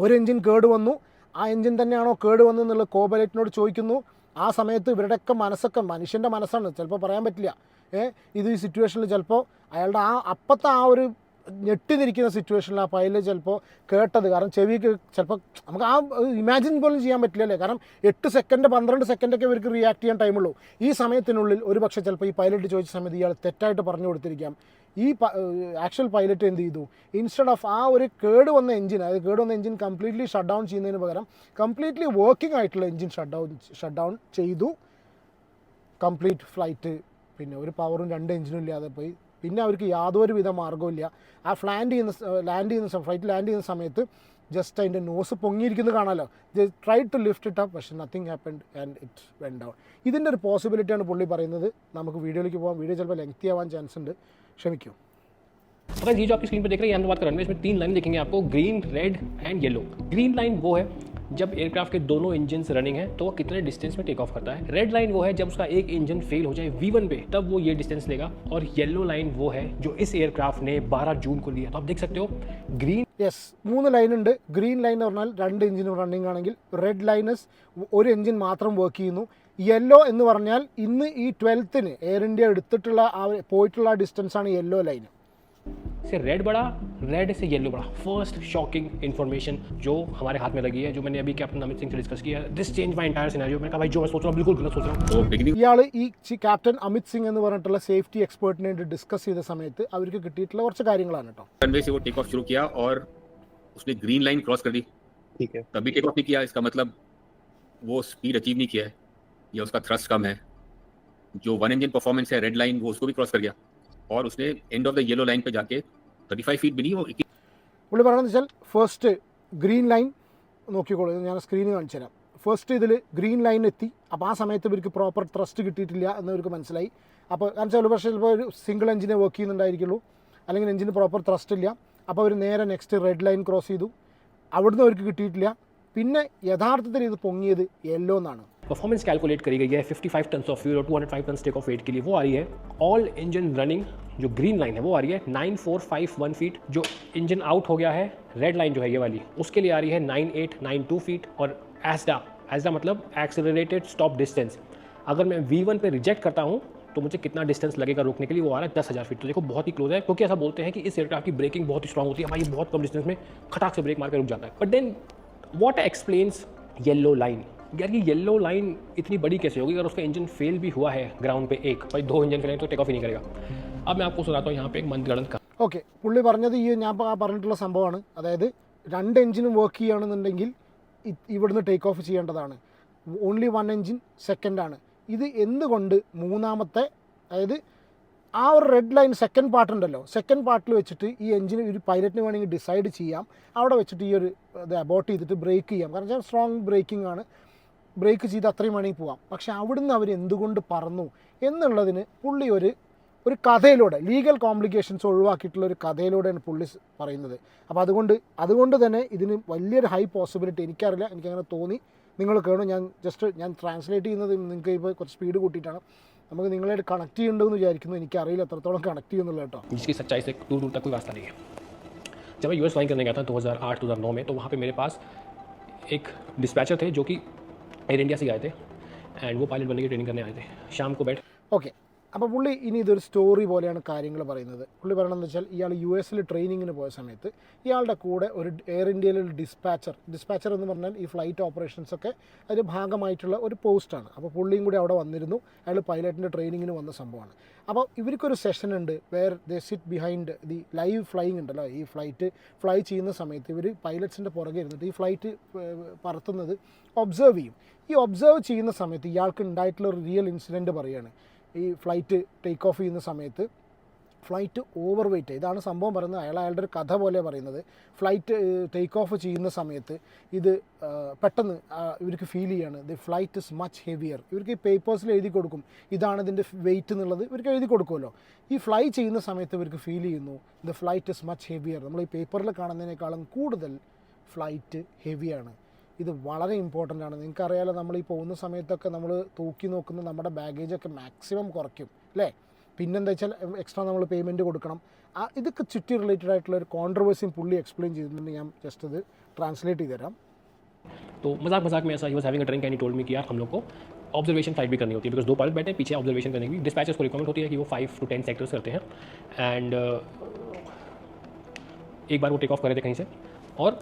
ഒരു എഞ്ചിൻ കേട് വന്നു. ആ എഞ്ചിൻ തന്നെയാണോ കേട് വന്നു എന്നുള്ള പൈലറ്റിനോട് ചോദിക്കുന്നു. ആ സമയത്ത് ഇവരുടെയൊക്കെ മനസ്സൊക്കെ മനുഷ്യന്റെ മനസ്സാണ്. ചിലപ്പോൾ പറയാൻ പറ്റില്ല. ഏ? ഇത് ഈ സിറ്റുവേഷനിൽ ചിലപ്പോൾ അയാളുടെ ആ അപ്പത്തെ ആ ഒരു ഞെട്ടി നിൽക്കുന്ന സിറ്റുവേഷനിൽ ആ പൈലറ്റ് ചിലപ്പോൾ കേട്ടത്. കാരണം ചെവിക്ക് ചിലപ്പോൾ നമുക്ക് ആ ഇമാജിൻ പോലും ചെയ്യാൻ പറ്റില്ലല്ലേ കാരണം എട്ട് സെക്കൻഡ് പന്ത്രണ്ട് സെക്കൻഡൊക്കെ ഇവർക്ക് റിയാക്ട് ചെയ്യാൻ ടൈമുള്ളൂ ഈ സമയത്തിനുള്ളിൽ ഒരു പക്ഷേ ചിലപ്പോൾ ഈ പൈലറ്റ് ചോദിച്ച സമയത്ത് ഇയാൾ തെറ്റായിട്ട് പറഞ്ഞു കൊടുത്തിരിക്കാം. ഈ ആക്ച്വൽ പൈലറ്റ് എന്ത് ചെയ്തു? ഇൻസ്റ്റഡ് ഓഫ് ആ ഒരു കേട് വന്ന എഞ്ചിൻ അതായത് കേട് വന്ന എഞ്ചിൻ കംപ്ലീറ്റ്ലി ഷട്ട് ഡൗൺ ചെയ്യുന്നതിന് പകരം കംപ്ലീറ്റ്ലി വർക്കിംഗ് ആയിട്ടുള്ള engine shut down shut down ചെയ്തു. കംപ്ലീറ്റ് ഫ്ലൈറ്റ് പിന്നെ ഒരു പവറും രണ്ട് എഞ്ചിനും ഇല്ലാതെ പോയി. പിന്നെ അവർക്ക് യാതൊരു വിധ മാർഗ്ഗമില്ല ആ ലാൻഡ് ചെയ്യുന്ന ലാൻഡ് ചെയ്യുന്ന ഫ്ലൈറ്റ് ലാൻഡ് ചെയ്യുന്ന സമയത്ത് ജസ്റ്റ് അതിൻ്റെ നോസ് പൊങ്ങിയിരിക്കുന്നത് കാണാമല്ലോ try to lift it up പക്ഷേ nothing happened and it went down ഇതിൻ്റെ ഒരു പോസിബിലിറ്റിയാണ് പുള്ളി പറയുന്നത് നമുക്ക് വീഡിയോയിലേക്ക് പോകാം വീഡിയോ ചിലപ്പോൾ ലെങ്തി ആവാൻ ചാൻസ് ഉണ്ട് ക്ഷമിക്കൂ अगर ये जो आपकी स्क्रीन पर देख रहे हैं यहाँ पे बात कर रहे हैं इसमें तीन लाइन देखेंगे आपको green red and yellow green line वो है जब एयरक्राफ्ट के दोनों इंजन रनिंग है तो वो कितने डिस्टेंस में टेक ऑफ करता है रेड लाइन वो है जब उसका एक इंजन फेल हो जाए V1 पे तब वो ये डिस्टेंस लेगा और येलो लाइन वो है जो इस एयरक्राफ्ट ने 12 जून को लिया तो आप देख सकते हो ग्रीन യെസ് മൂന്ന് ലൈൻ ഉണ്ട് ഗ്രീൻ ലൈൻ എന്ന് പറഞ്ഞാൽ രണ്ട് എഞ്ചിനും റണ്ണിങ് ആണെങ്കിൽ റെഡ് ലൈനസ് ഒരു എഞ്ചിൻ മാത്രം വർക്ക് ചെയ്യുന്നു യെല്ലോ എന്ന് പറഞ്ഞാൽ ഇന്ന് ഈ ട്വൽത്തിന് എയർ ഇന്ത്യ എടുത്തിട്ടുള്ള ആ പോയിട്ടുള്ള ഡിസ്റ്റൻസ് ആണ് യെല്ലോ ലൈൻ से रेड बड़ा रेड से येलो बड़ा फर्स्ट शॉकिंग इन्फॉर्मेशन जो हमारे हाथ में लगी है जो मैंने अभी कैप्टन अमित सिंह से डिस्कस किया this change my entire scenario मैंने कहा भाई जो मैं सोच रहा हूँ बिल्कुल गलत सोच रहा हूँ तो बिगिनिंग ഇയാൾ ഈ ചി- ക്യാപ്റ്റൻ അമിത് സിംഗ് എന്ന് പറഞ്ഞിട്ടുള്ള സേഫ്റ്റി എക്സ്പേർട്ടിനെ ഡിസ്കസ് ചെയ്ത സമയത്ത് അവർക്ക് കിട്ടിയിട്ടുള്ള കുറച്ച് കാര്യങ്ങളാണ് കേട്ടോ रनवे से वो टेक ऑफ शुरू किया और उसने ग्रीन लाइन क्रॉस कर दी ठीक है तभी टेक ऑफ नहीं किया इसका मतलब वो स्पीड अचीव नहीं किया है या उसका थ्रस्ट कम है जो वन इंजन परफॉर्मेंस है रेड लाइन वो उसको भी क्रॉस कर गया और उसने end of the yellow line पे जाके 35 फीट भी नहीं वो പുള്ളി പറയുന്നത് വെച്ചാൽ ഫസ്റ്റ് ഗ്രീൻ ലൈൻ നോക്കിക്കോളൂ ഇത് ഞാൻ സ്ക്രീനിൽ കാണിച്ചു തരാം ഫസ്റ്റ് ഇതിൽ ഗ്രീൻ ലൈൻ എത്തി അപ്പോൾ ആ സമയത്ത് ഇവർക്ക് പ്രോപ്പർ ട്രസ്റ്റ് കിട്ടിയിട്ടില്ല എന്ന് ഇവർക്ക് മനസ്സിലായി അപ്പോൾ കാരണം വെച്ചാൽ ഒരു പക്ഷേ ചിലപ്പോൾ ഒരു സിംഗിൾ എഞ്ചിനെ വർക്ക് ചെയ്യുന്നുണ്ടായിരിക്കുള്ളൂ അല്ലെങ്കിൽ എഞ്ചിന് പ്രോപ്പർ ട്രസ്റ്റ് ഇല്ല അപ്പോൾ അവർ നേരെ നെക്സ്റ്റ് റെഡ് ലൈൻ ക്രോസ് ചെയ്തു അവിടുന്ന് അവർക്ക് കിട്ടിയിട്ടില്ല പിന്നെ യഥാർത്ഥത്തിൽ ഇത് പൊങ്ങിയത് യെല്ലോ എന്നാണ് परफॉर्मेंस कैलकुलेट करी गई है 55 टन ऑफ़ फ्यूल और 205 टन टेक ऑफ़ वेट के लिए, वो आ रही है। ऑल इंजन रनिंग जो ग्रीन लाइन है, वो आ रही है। 9451 फीट जो इंजन आउट हो गया है रेड लाइन जो है ये वाली, उसके लिए आ रही है 9892 फीट और एसडा एसडा मतलब एक्सेलरेटेड स्टॉप डिस्टेंस अगर मैं V1 पे रिजेक्ट करता हूँ तो मुझे कितना डिस्टेंस लगेगा रोकने के लिए, वो आ रहा है दस हज़ार फीट तो देखो, बहुत ही क्लोज है, क्योंकि ऐसा बोलते हैं कि इस एयरक्राफ्ट की ब्रेकिंग बहुत ही स्ट्रांग होती है। हमारी बहुत कम डिस्टेंस में खटाक से ब्रेक मार के रुक जाता है। But then what explains yellow line यार ये येलो लाइन इतनी बड़ी कैसे होगी अगर उसका इंजन फेल भी हुआ है ग्राउंड पे एक भाई दो इंजन करें तो टेक ऑफ ही नहीं करेगा अब मैं आपको सुनाता हूँ यहाँ पे एक मनगढ़ंत कहानी ഓക്കെ പുള്ളി പറഞ്ഞത് ഈ ഞാൻ പ- പറഞ്ഞിട്ടുള്ള സംഭവമാണ് അതായത് രണ്ട് എഞ്ചിനും വർക്ക് ചെയ്യുകയാണെന്നുണ്ടെങ്കിൽ ഇ- ഇവിടുന്ന് ടേക്ക് ഓഫ് ചെയ്യേണ്ടതാണ് ഓൺലി വൺ എഞ്ചിൻ സെക്കൻഡാണ് ഇത് എന്തുകൊണ്ട് മൂന്നാമത്തെ അതായത് ആ ഒരു റെഡ് ലൈൻ സെക്കൻഡ് പാർട്ട് ഉണ്ടല്ലോ സെക്കൻഡ് പാർട്ടിൽ വെച്ചിട്ട് ഈ എഞ്ചിന് ഒരു പൈലറ്റിന് വേണമെങ്കിൽ ഡിസൈഡ് ചെയ്യാം അവിടെ വെച്ചിട്ട് ഈ ഒരു ഇത് അബോട്ട് ചെയ്തിട്ട് ബ്രേക്ക് ചെയ്യാം കാരണം വെച്ചാൽ സ്ട്രോങ് ബ്രേക്കിംഗ് ആണ് ബ്രേക്ക് ചെയ്ത് അത്രയും വേണമെങ്കിൽ പോവാം പക്ഷെ അവിടുന്ന് അവർ എന്തുകൊണ്ട് പറന്നു എന്നുള്ളതിന് പുള്ളി ഒരു ഒരു കഥയിലൂടെ ലീഗൽ കോംപ്ലിക്കേഷൻസ് ഒഴിവാക്കിയിട്ടുള്ള ഒരു കഥയിലൂടെയാണ് പുള്ളി സ് പറയുന്നത് അപ്പോൾ അതുകൊണ്ട് അതുകൊണ്ട് തന്നെ ഇതിന് വലിയൊരു ഹൈ പോസിബിലിറ്റി എനിക്കറിയില്ല എനിക്കങ്ങനെ തോന്നി നിങ്ങൾ കേണു ഞാൻ ജസ്റ്റ് ഞാൻ ട്രാൻസ്ലേറ്റ് ചെയ്യുന്നത് നിങ്ങൾക്ക് ഇപ്പോൾ കുറച്ച് സ്പീഡ് കൂട്ടിയിട്ടാണ് നമുക്ക് നിങ്ങളായിട്ട് കണക്ട് ചെയ്യേണ്ടതെന്ന് വിചാരിക്കുന്നു എനിക്കറിയില്ല എത്രത്തോളം കണക്ട് ചെയ്യുന്നുള്ളത് കേട്ടോ जिसकी सच्चाई से दूर दूर तक कोई वास्ता नहीं है जब मैं यूएस फ्लाइंग करने गया था 2008 2009 में तो वहाँ पे मेरे पास एक डिस्पैचर थे जो कि एयर इंडिया से आए थे एंड वो पायलट बनने की ट्रेनिंग करने आए थे शाम को बैठ ഓക്കെ അപ്പോൾ പുള്ളി ഇനി ഇതൊരു സ്റ്റോറി പോലെയാണ് കാര്യങ്ങൾ പറയുന്നത് പുള്ളി പറയണമെന്ന് വെച്ചാൽ ഇയാൾ യു എസിൽ ട്രെയിനിങ്ങിന് പോയ സമയത്ത് ഇയാളുടെ കൂടെ ഒരു എയർ ഇന്ത്യയിലെ ഒരു ഡിസ്പാച്ചർ ഡിസ്പാച്ചർ എന്ന് പറഞ്ഞാൽ ഈ ഫ്ലൈറ്റ് ഓപ്പറേഷൻസ് ഒക്കെ അതിൻ്റെ ഭാഗമായിട്ടുള്ള ഒരു പോസ്റ്റാണ് അപ്പോൾ പുള്ളിയും കൂടി അവിടെ വന്നിരുന്നു അയാൾ പൈലറ്റിൻ്റെ ട്രെയിനിങ്ങിന് വന്ന സംഭവമാണ് അപ്പോൾ ഇവർക്കൊരു സെഷൻ ഉണ്ട് where the sit behind the live flying ഉണ്ടല്ലോ ഈ ഫ്ലൈറ്റ് ഫ്ലൈ ചെയ്യുന്ന സമയത്ത് ഇവർ പൈലറ്റ്സിൻ്റെ പുറകെ ഇരുന്നിട്ട് ഈ ഫ്ലൈറ്റ് പറത്തുന്നത് ഒബ്സർവ് ചെയ്യും ഈ ഒബ്സർവ് ചെയ്യുന്ന സമയത്ത് ഇയാൾക്ക് ഉണ്ടായിട്ടുള്ള ഒരു റിയൽ ഇൻസിഡന്റ് പറയുകയാണ്. ഈ ഫ്ലൈറ്റ് ടേക്ക് ഓഫ് ചെയ്യുന്ന സമയത്ത് ഫ്ലൈറ്റ് ഓവർ വെയിറ്റ് ഇതാണ് സംഭവം പറയുന്നത്. അയാൾ അയാളുടെ ഒരു കഥ പോലെ പറയുന്നത്. ഫ്ലൈറ്റ് ടേക്ക് ഓഫ് ചെയ്യുന്ന സമയത്ത് ഇത് പെട്ടെന്ന് ഇവർക്ക് ഫീൽ ചെയ്യാണ്. The flight is much heavier ഇവർക്ക് ഈ പേപ്പേഴ്സിൽ എഴുതി കൊടുക്കും. ഇതാണ് ഇതിന്റെ വെയിറ്റ് എന്നുള്ളത് ഇവർക്ക് എഴുതി കൊടുക്കുമല്ലോ. ഈ ഫ്ലൈ ചെയ്യുന്ന സമയത്ത് ഇവർക്ക് ഫീൽ ചെയ്യുന്നു the flight is much heavier നമ്മൾ ഈ പേപ്പറിൽ കാണുന്നതിനേക്കാളും കൂടുതൽ ഫ്ലൈറ്റ് ഹെവിയാണ് ഇത് വളരെ ഇമ്പോർട്ടൻ്റ് ആണ് നിങ്ങൾക്കറിയാലോ നമ്മൾ ഈ പോകുന്ന സമയത്തൊക്കെ നമ്മൾ തൂക്കി നോക്കുന്ന നമ്മുടെ ബാഗേജൊക്കെ മാക്സിമം കുറയ്ക്കും അല്ലേ പിന്നെന്താ വെച്ചാൽ എക്സ്ട്രാ നമ്മൾ പേയ്മെൻറ്റ് കൊടുക്കണം ആ ഇതൊക്കെ ചുറ്റി റിലേറ്റഡ് ആയിട്ടുള്ള ഒരു കോൺട്രവേഴ്സിയും പുള്ളി എക്സ്പ്ലെയിൻ ചെയ്തിട്ടുണ്ട് ഞാൻ ജസ്റ്റ് ഇത് ട്രാൻസ്ലേറ്റ് ചെയ്ത് തരാം तो मजाक मजाक में ऐसा he was having a drink and he told me कि यार हम लोग को ऑब्जर्वेशन फ्लाइट भी करनी होती है बिकॉज दो पायलट बैठे हैं पीछे ऑब्जर्वेशन करने की डिस्पैचर्स को रिक्वायरमेंट होती है कि वो फाइव टू टेन सेक्टर्स करते हैं एंड एक बार वो टेक ऑफ कर रहे थे कहीं से और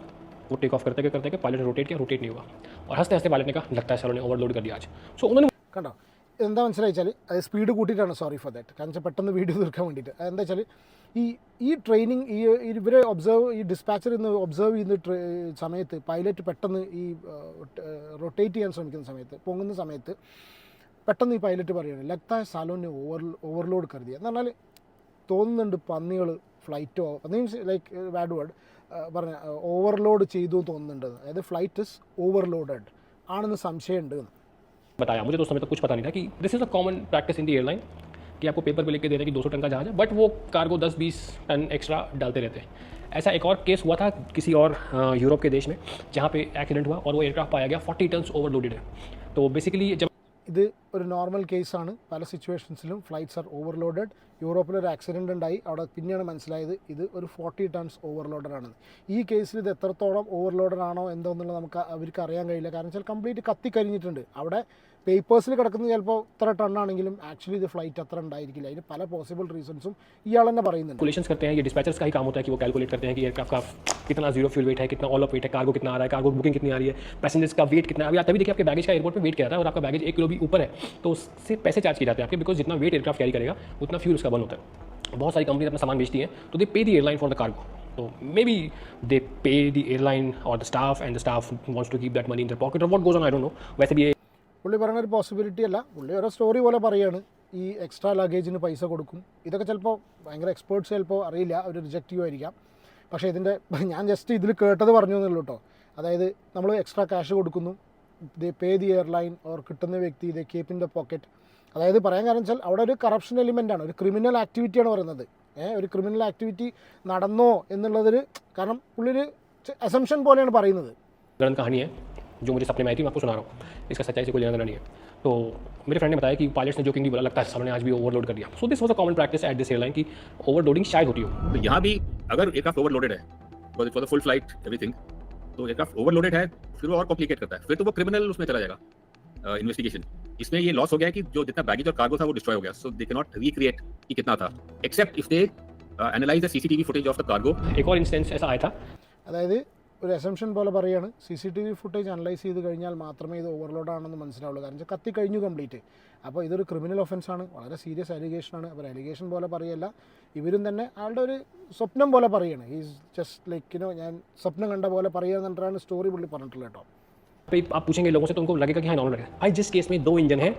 वो टेक ऑफ करते करते पायलट ने रोटेट किया रोटेट नहीं हुआ और हंसते हंसते पायलट ने कहा लगता है सर ने ओवरलोड कर दिया आज सो उन्होंने കണ്ടോ എന്താ മനസ്സിലായി വെച്ചാൽ അത് സ്പീഡ് കൂട്ടിയിട്ടാണ് സോറി ഫോർ ദാറ്റ് കാരണം വെച്ചാൽ പെട്ടെന്ന് വീഡിയോ തീർക്കാൻ വേണ്ടിയിട്ട് എന്താ വെച്ചാൽ ഈ ഈ ട്രെയിനിങ് ഈ ഈ ഇവരെ ഒബ്സർവ് ഈ ഡിസ്പാച്ചർ ഇന്ന് ഒബ്സർവ് ചെയ്യുന്ന ട്രെ- സമയത്ത് പൈലറ്റ് പെട്ടെന്ന് ഈ റൊട്ടേറ്റ് ചെയ്യാൻ ശ്രമിക്കുന്ന സമയത്ത് പൊങ്ങുന്ന സമയത്ത് പെട്ടെന്ന് ഈ പൈലറ്റ് പറയുകയാണ് ലക്തായ സാലോനെ ഓവർ ഓവർലോഡ് കരുതി എന്ന് പറഞ്ഞാൽ തോന്നുന്നുണ്ട് പന്നികൾ ഫ്ലൈറ്റോ മീൻസ് ലൈക്ക് ബാഡ് വേർഡ് പറഞ്ഞ ഓവർലോഡ് ചെയ്തു എന്ന് തോന്നുന്നുണ്ട് അതായത് ഫ്ലൈറ്റ് ഇസ് ഓവർലോഡഡ് ആണെന്ന് സംശയമുണ്ട് എന്ന് बताया मुझे तो उस समय तक कुछ पता नहीं था कि this is a common practice in the airline कि आपको पेपर पे लिख के दे रहे हैं कि 200 टन का जहाज है बट वो कार्गो 10-20 टन एक्स्ट्रा डालते रहते हैं ऐसा एक और केस हुआ था किसी और अ, यूरोप के देश में जहाँ पे एक्सीडेंट हुआ और वो एयरक्राफ्ट पाया गया 40 टन ओवरलोडेड है तो बेसिकली जब ഇത് ഒരു നോർമൽ കേസാണ് പല സിറ്റുവേഷൻസിലും ഫ്ലൈറ്റ്സ് ആർ ഓവർലോഡഡ് യൂറോപ്പിൽ ഒരു ആക്സിഡന്റ് ഉണ്ടായി. അവിടെ പിന്നെയാണ് മനസ്സിലായത് ഇത് ഒരു ഫോർട്ടി ടൺസ് ഓവർലോഡഡ് ആണ് ഈ കേസിൽ ഇത് എത്രത്തോളം ഓവർലോഡഡ് ആണോ എന്തോ എന്നുള്ളത് നമുക്ക് അവർക്ക് അറിയാൻ കഴിയില്ല. കാരണം വെച്ചാൽ കംപ്ലീറ്റ് കത്തിക്കരിഞ്ഞിട്ടുണ്ട് അവിടെ പേപ്പേഴ്സിൽ കിടക്കുന്നത് ചിലപ്പോൾ ഇത്ര ടൺ ആണെങ്കിലും ആക്ച്വലി ഇത് ഫ്ലൈറ്റ് അത്ര ഉണ്ടായിരിക്കില്ല അതിന് പല പോസിബിൾ റീസൺസും ഇയാൾ തന്നെ പറയുന്നുണ്ട് कैलकुलेशंस करते हैं ये डिस्पैचर्स का ही काम होता है कि वो कैलकुलेट करते हैं कि एयरक्राफ्ट का कितना जीरो फ्यूल वेट है कितना ऑल ऑफ वेट है कार्गो कितना आ रहा है कार्गो बुकिंग कितनी आ रही है पैसेंजर्स का वेट कितना है अभी आप तभी देखिए आपके बैगेज का एयरपोर्ट पे वेट क्या रहा है और आपका बैगेज एक किलो भी ऊपर है तो उससे पैसे चार्ज किए जाते हैं आपके बिकॉज जितना वेट एयरक्राफ्ट कैरी करेगा उतना फ्यूल उसका बन होता है बहुत सारी कंपनी अपना सामान बेचती हैं तो they pay the airline for the cargo तो may be they pay the airline और the staff and the staff wants to keep that money in the pocket और what goes on I don't know वैसे भी ये പുള്ളി പറയുന്ന ഒരു possibility അല്ല. പുള്ളി ഓരോ സ്റ്റോറി പോലെ പറയുകയാണ് ഈ എക്സ്ട്രാ ലഗേജിന് പൈസ കൊടുക്കും. ഇതൊക്കെ ചിലപ്പോൾ ഭയങ്കര എക്സ്പേർട്സ് ചിലപ്പോൾ അറിയില്ല. അവർ റിജക്റ്റ് ചെയ്യുമായിരിക്കാം പക്ഷേ ഇതിന്റെ ഞാൻ ജസ്റ്റ് ഇതിൽ കേട്ടത് പറഞ്ഞു എന്നുള്ളൂ കേട്ടോ അതായത് നമ്മൾ എക്സ്ട്രാ ക്യാഷ് കൊടുക്കുന്നു. പേ ദി എയർലൈൻ ഓർ കിട്ടുന്ന വ്യക്തി the captain in the pocket അതായത് പറയാൻ കാരണം വെച്ചാൽ അവിടെ ഒരു കറപ്ഷൻ എലിമെന്റാണ് ഒരു ക്രിമിനൽ ആക്ടിവിറ്റിയാണ് പറയുന്നത്. ഏഹ് ഒരു ക്രിമിനൽ ആക്ടിവിറ്റി നടന്നോ എന്നുള്ളതൊരു കാരണം പുള്ളിയൊരു അസംഷൻ പോലെയാണ് പറയുന്നത്. जो मुझे सपने में आई थी मैं आपको सुना रहा हूँ। इसका सच्चाई से कोई लेना देना नहीं है। तो मेरे फ्रेंड ने बताया कि पायलट ने जो कि बोला लगता है सामने आज भी ओवरलोड कर दिया। So this was a common practice at this airline की ओवरलोडिंग शायद होती हो। तो यहाँ भी अगर एयरक्राफ्ट ओवरलोडेड है for the full flight everything तो एयरक्राफ्ट ओवरलोडेड है फिर वो और कॉम्प्लिकेट करता है। फिर तो वो क्रिमिनल उसमें चला जाएगा uh, इन्वेस्टिगेशन इसमें ये लॉस हो गया कि जो जितना बैगेज और कार्गो था वो डिस्ट्रॉय हो गया। सो दे के नॉट रिक्रिएट कि कितना था। Except if they analyse the CCTV footage of the cargo एक और इंस्टेंस ऐसा आया था। ഒരു അസംഷൻ പോലെ പറയുകയാണ് C C T V footage analyse ചെയ്ത് കഴിഞ്ഞാൽ മാത്രമേ ഇത് ഓവർലോഡ് ആണെന്ന് മനസ്സിലാവുള്ളൂ കാരണം വെച്ചാൽ കത്തി കഴിഞ്ഞു കംപ്ലീറ്റ് അപ്പോൾ ഇതൊരു ക്രിമിനൽ ഒഫൻസാണ് വളരെ സീരിയസ് അലിഗേഷനാണ് അപ്പോൾ അലിഗേഷൻ പോലെ പറയല്ല ഇവരും തന്നെ ആളുടെ ഒരു സ്വപ്നം പോലെ പറയുകയാണ് ഈസ് ജസ്റ്റ് ലൈക്ക് യുനോ ഞാൻ സ്വപ്നം കണ്ട പോലെ പറയുക എന്നിട്ടാണ് സ്റ്റോറി പുള്ളി പറഞ്ഞിട്ടുള്ളത് കേട്ടോ पे आप पूछेंगे लोगों से तो उनको लगेगा कि हाँ नॉर्मल है भाई जिस केस में दो इंजन है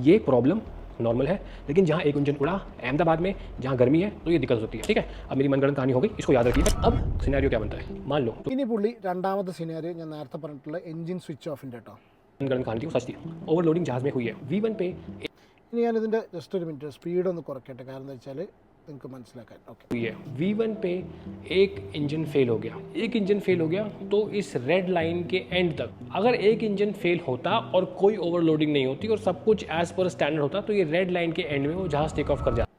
ये प्रॉब्लम नॉर्मल है लेकिन जहाँ एक इंजन उड़ा अहमदाबाद में जहाँ गर्मी है तो ये दिक्कत होती है ठीक है अब मेरी मनगढ़ंत कहानी हो गई इसको याद रखिए अब सिनेरियो क्या बनता है मान लो तो ഇനി പുള്ളി രണ്ടാമത്തെ സിനാരിയോ ഞാൻ നേരത്തെ പറഞ്ഞിട്ടുള്ള എൻജിൻ സ്വിച്ച് ഓഫിൻ്റെ കേട്ടോ मनगढ़ंत कहानी थी वो सच थी ओवरलोडिंग जहाज में हुई है वी वन पे ഇനി ഞാനിതിൻ്റെ ജസ്റ്റ് ഒരു മിനിറ്റ് സ്പീഡ് ഒന്ന് കുറയ്ക്കട്ടെ കാരണം എന്താ വെച്ചാൽ നിങ്ങൾക്ക് മനസ്സിലാക്കാൻ ഓക്കെ हुई है वी वन पे एक इंजन फेल हो गया एक इंजन फेल हो गया तो इस रेड लाइन के एंड तक अगर एक इंजन फेल होता और कोई ओवरलोडिंग नहीं होती और सब कुछ एज पर स्टैंडर्ड होता तो ये रेड लाइन के एंड में वो जहाज टेक ऑफ कर जाता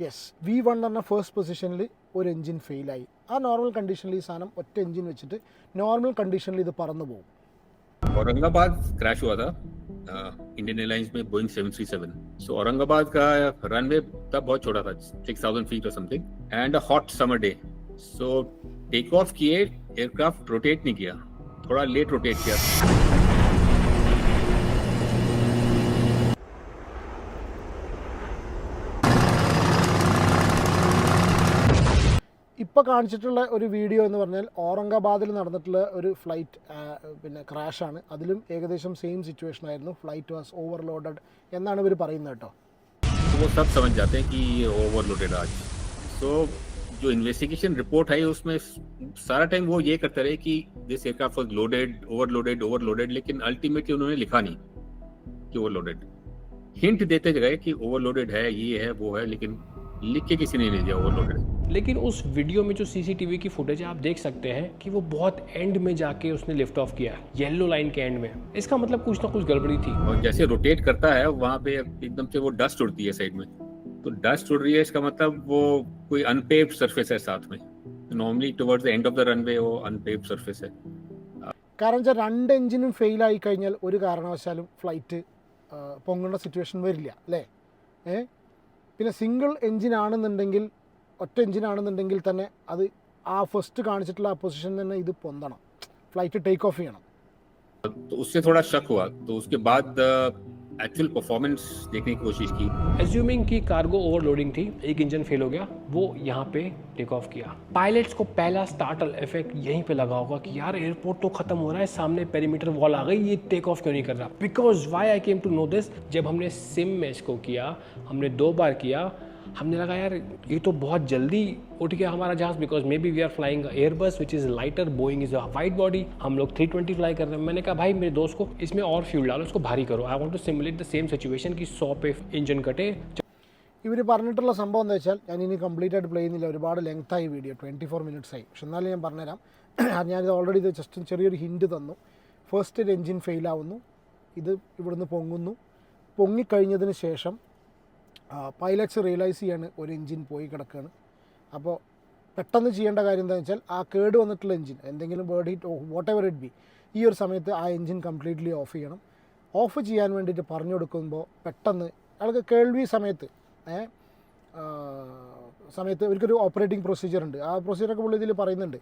യെസ് വി വൺ എന്ന ഫസ്റ്റ് പൊസിഷനിൽ ഒരു എഞ്ചിൻ ഫെയിലായി ആ നോർമൽ കണ്ടീഷനിൽ ഈ സാധനം ഒറ്റ എഞ്ചിൻ വെച്ചിട്ട് നോർമൽ കണ്ടീഷനിൽ ഇത് പറന്നു പോകും औरंगाबाद क्रैश हुआ था इंडियन एयरलाइंस में बोइंग 737 सो औरंगाबाद का रनवे तब बहुत छोटा था 6000 फीट और something and a hot summer day so take off किए एयरक्राफ्ट रोटेट नहीं किया, थोड़ा लेट रोटेट किया। ഇപ്പോൾ കാണിച്ചിട്ടുള്ള ഒരു വീഡിയോ എന്ന് പറഞ്ഞാൽ ഔറംഗാബാദിൽ നടന്നിട്ടുള്ള ഒരു ഫ്ലൈറ്റ് പിന്നെ ക്രാഷാണ് അതിലും ഏകദേശം സെയിം സിറ്റുവേഷൻ ആയിരുന്നു ഫ്ലൈറ്റ് വാസ് ഓവർലോഡഡ് എന്നാണ് ഇവർ പറയുന്നത് കേട്ടോ तो वो सब समझ जाते हैं कि ये ओवरलोडेड आज सो जो इन्वेस्टिगेशन रिपोर्ट है उसमें सारा टाइम वो ये करते रहे कि this aircraft was loaded overloaded overloaded लेकिन अल्टीमेटली उन्होंने लिखा नहीं कि ओवरलोडेड हिंट देते गए कि ओवरलोडेड है ये है वो है लेकिन लिख के किसी ने नहीं दिया ओवरलोडेड लेकिन उस वीडियो में जो सीसीटीवी की फुटेज है आप देख सकते हैं कि वो बहुत एंड में जाके उसने लिफ्ट ऑफ किया येलो लाइन के एंड में इसका मतलब कुछ ना कुछ गड़बड़ी थी और जैसे रोटेट करता है वहां पे एकदम से वो डस्ट उड़ती है साइड में तो डस्ट उड़ रही है इसका मतलब वो कोई अनपेव्ड सरफेस है साथ में normally towards the end of the runway वो अनपेव्ड सरफेस है കാരണം വെച്ചാൽ രണ്ട് എഞ്ചിനും ഫെയിലായി കഴിഞ്ഞാൽ ഒരു കാരണവശാലും ഫ്ലൈറ്റ് പൊങ്ങേണ്ട സിറ്റുവേഷൻ വരില്ല അല്ലേ ഏ പിന്നെ സിംഗിൾ എഞ്ചിൻ ആണെന്നുണ്ടെങ്കിൽ ഒറ്റ എഞ്ചിൻ ആണെന്നുണ്ടെങ്കിൽ തന്നെ അത് ആ ഫസ്റ്റ് കാണിച്ചിട്ടുള്ള ആ പൊസിഷൻ തന്നെ ഇത് പൊന്തണം ഫ്ലൈറ്റ് ടേക്ക് ഓഫ് ചെയ്യണം तो उससे थोड़ा शक हुआ तो उसके बाद एक्चुअल परफॉर्मेंस देखने की कोशिश की एज्यूमिंग कि कार्गो ओवरलोडिंग थी एक इंजन फेल हो गया वो यहाँ पे टेक ऑफ किया पायलट्स को पहला स्टार्टल इफेक्ट यहीं पे लगा होगा कि यार एयरपोर्ट तो खत्म हो रहा है सामने पेरीमीटर वॉल आ गई ये टेक ऑफ क्यों नहीं कर रहा because why I came to know this जब हमने सिम में इसको किया हमने दो बार किया हमने लगा यार ये तो बहुत जल्दी उठ गया हमारा जहाज because may be we are flying Airbus which is lighter Boeing is a wide body हम लोग 320 फ्लाई कर रहे हैं मैंने कहा भाई मेरे दोस्त को इसमें और फ्यूल डालो इसको भारी करो I want to simulate the same situation कि सौ पे इंजन कटे ഇവർ പറഞ്ഞിട്ടുള്ള സംഭവം എന്താ വെച്ചാൽ ഞാൻ ഇനി കംപ്ലീറ്റ് ആയിട്ട് പ്ലേ ചെയ്യുന്നില്ല ഒരുപാട് ലെങ്ത് ആയി വീഡിയോ ട്വൻറ്റി ഫോർ മിനിറ്റ്സ് ആയി പക്ഷെ എന്നാലും ഞാൻ പറഞ്ഞുതരാം ഞാനിത് ഓൾറെഡി ഇത് ജസ്റ്റ് ചെറിയൊരു ഹിൻഡ് തന്നു ഫസ്റ്റ് ഒരു എൻജിൻ ഫെയിലാവുന്നു ഇത് ഇവിടുന്ന് പൊങ്ങുന്നു പൊങ്ങിക്കഴിഞ്ഞതിന് ശേഷം പൈലറ്റ്സ് റിയലൈസ് ചെയ്യാണ് ഒരു എൻജിൻ പോയി കിടക്കുകയാണ് അപ്പോൾ പെട്ടെന്ന് ചെയ്യേണ്ട കാര്യം എന്താണെന്ന് വെച്ചാൽ ആ കേട് വന്നിട്ടുള്ള എൻജിൻ എന്തെങ്കിലും bird hit whatever it be ഈ ഒരു സമയത്ത് ആ എൻജിൻ കംപ്ലീറ്റ്ലി ഓഫ് ചെയ്യണം. ഓഫ് ചെയ്യാൻ വേണ്ടിയിട്ട് പറഞ്ഞു കൊടുക്കുമ്പോൾ പെട്ടെന്ന് അയാൾക്ക് കേൾവി സമയത്ത് സമയത്ത് ഇവർക്കൊരു ഓപ്പറേറ്റിംഗ് പ്രൊസീജിയർ ഉണ്ട്. ആ പ്രൊസീജിയറൊക്കെ പുള്ളി ഇതിൽ പറയുന്നുണ്ട്.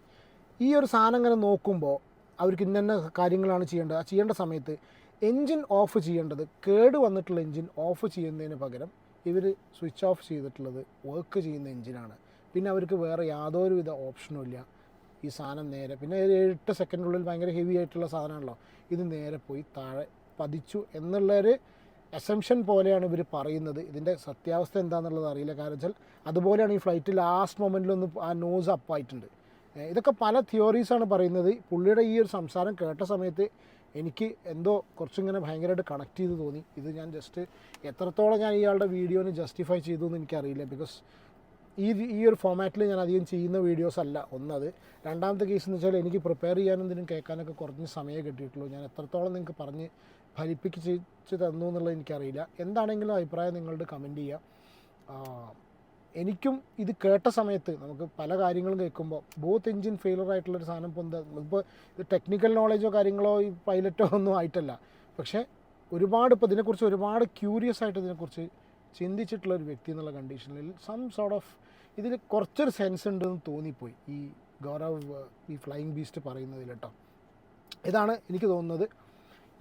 ഈ ഒരു സാധനം ഇങ്ങനെ നോക്കുമ്പോൾ അവർക്ക് ഇന്ന കാര്യങ്ങളാണ് ചെയ്യേണ്ടത്. ആ ചെയ്യേണ്ട സമയത്ത് എൻജിൻ ഓഫ് ചെയ്യേണ്ടത് കേട് വന്നിട്ടുള്ള എൻജിൻ ഓഫ് ചെയ്യുന്നതിന് പകരം ഇവർ സ്വിച്ച് ഓഫ് ചെയ്തിട്ടുള്ളത് വർക്ക് ചെയ്യുന്ന എഞ്ചിനാണ് പിന്നെ അവർക്ക് വേറെ യാതൊരുവിധ ഓപ്ഷനും ഇല്ല. ഈ സാധനം നേരെ പിന്നെ ഒരു എട്ട് സെക്കൻഡിനുള്ളിൽ ഭയങ്കര ഹെവി ആയിട്ടുള്ള സാധനമാണല്ലോ. ഇത് നേരെ പോയി താഴെ പതിച്ചു എന്നുള്ളൊരു അസംഷൻ പോലെയാണ് ഇവർ പറയുന്നത്. ഇതിന്റെ സത്യാവസ്ഥ എന്താണെന്നുള്ളത് അറിയില്ല. കാരണം വെച്ചാൽ അതുപോലെയാണ് ഈ ഫ്ലൈറ്റ് ലാസ്റ്റ് മൊമെന്റിലൊന്ന് ആ നോസ് അപ്പായിട്ടുണ്ട് ഇതൊക്കെ പല തിയോറീസാണ് പറയുന്നത്. പുള്ളിയുടെ ഈ ഒരു സംസാരം കേട്ട സമയത്ത് എനിക്ക് എന്തോ കുറച്ചിങ്ങനെ ഭയങ്കരമായിട്ട് കണക്ട് ചെയ്ത് തോന്നി. ഇത് ഞാൻ ജസ്റ്റ് എത്രത്തോളം ഞാൻ ഇയാളുടെ വീഡിയോന് ജസ്റ്റിഫൈ ചെയ്തു എന്ന് എനിക്കറിയില്ല. ബിക്കോസ് ഈ ഈ ഒരു ഫോമാറ്റിൽ ഞാൻ അധികം ചെയ്യുന്ന വീഡിയോസ് അല്ല. ഒന്നത് രണ്ടാമത്തെ കേസ് എന്ന് വെച്ചാൽ എനിക്ക് പ്രിപ്പയർ ചെയ്യാനും ഇതിനും കേൾക്കാനൊക്കെ കുറഞ്ഞ് സമയം കിട്ടിയിട്ടുള്ളൂ. ഞാൻ എത്രത്തോളം നിങ്ങൾക്ക് പറഞ്ഞ് ഫലിപ്പിച്ച് തന്നു എന്നുള്ളത് എനിക്കറിയില്ല. എന്താണെങ്കിലും അഭിപ്രായം നിങ്ങളുടെ കമന്റ് ചെയ്യുക ആ, എനിക്കും ഇത് കേട്ട സമയത്ത് നമുക്ക് പല കാര്യങ്ങളും കേൾക്കുമ്പോൾ ബോത്ത് എഞ്ചിൻ ഫെയിലർ ആയിട്ടുള്ളൊരു സാധനം ഇപ്പോൾ എന്താ ഇപ്പോൾ ടെക്നിക്കൽ നോളജോ കാര്യങ്ങളോ ഈ പൈലറ്റോ ഒന്നും ആയിട്ടല്ല. പക്ഷേ ഒരുപാട് ഇപ്പോൾ ഇതിനെക്കുറിച്ച് ഒരുപാട് ക്യൂരിയസ് ആയിട്ട് ഇതിനെക്കുറിച്ച് ചിന്തിച്ചിട്ടുള്ള ഒരു വ്യക്തി എന്നുള്ള കണ്ടീഷനിൽ സം സോർട്ട് ഓഫ് ഇതിൽ കുറച്ചൊരു സെൻസ് ഉണ്ടെന്ന് തോന്നിപ്പോയി. ഈ ഗൗരവ് ഈ ഫ്ലൈയിങ് ബീസ്റ്റ് പറയുന്നതിൽ കേട്ടോ. ഇതാണ് എനിക്ക് തോന്നുന്നത്.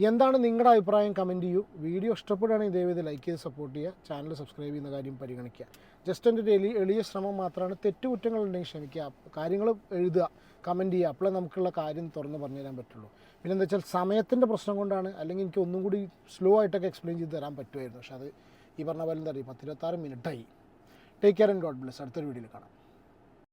എന്താണ് നിങ്ങളുടെ അഭിപ്രായം? കമന്റ് ചെയ്യൂ. വീഡിയോ ഇഷ്ടപ്പെടുകയാണെങ്കിൽ ദയവേത് ലൈക്ക് ചെയ്ത് സപ്പോർട്ട് ചെയ്യുക. ചാനൽ സബ്സ്ക്രൈബ് ചെയ്യുന്ന കാര്യം പരിഗണിക്കുക. ജസ്റ്റ് എന്റെ ഡെയിലി എളിയ ശ്രമം മാത്രമാണ്. തെറ്റുകുറ്റങ്ങളുണ്ടെങ്കിൽ ക്ഷമിക്കുക. കാര്യങ്ങൾ എഴുതുക. കമന്റ് ചെയ്യുക. അപ്പോഴേ നമുക്കുള്ള കാര്യം തുറന്ന് പറഞ്ഞു തരാൻ പറ്റുള്ളൂ. പിന്നെ എന്താ വെച്ചാൽ സമയത്തിന്റെ പ്രശ്നം കൊണ്ടാണ് അല്ലെങ്കിൽ എനിക്ക് ഒന്നും കൂടി സ്ലോ ആയിട്ടൊക്കെ എക്സ്പ്ലെയിൻ ചെയ്ത് തരാൻ പറ്റുമായിരുന്നു. പക്ഷേ അത് ഈ പറഞ്ഞ പോലെ എന്താ പറയുക? പത്തിരുപത്താറ് മിനിറ്റായി. Take care and God bless അടുത്തൊരു വീഡിയോയിൽ കാണാം.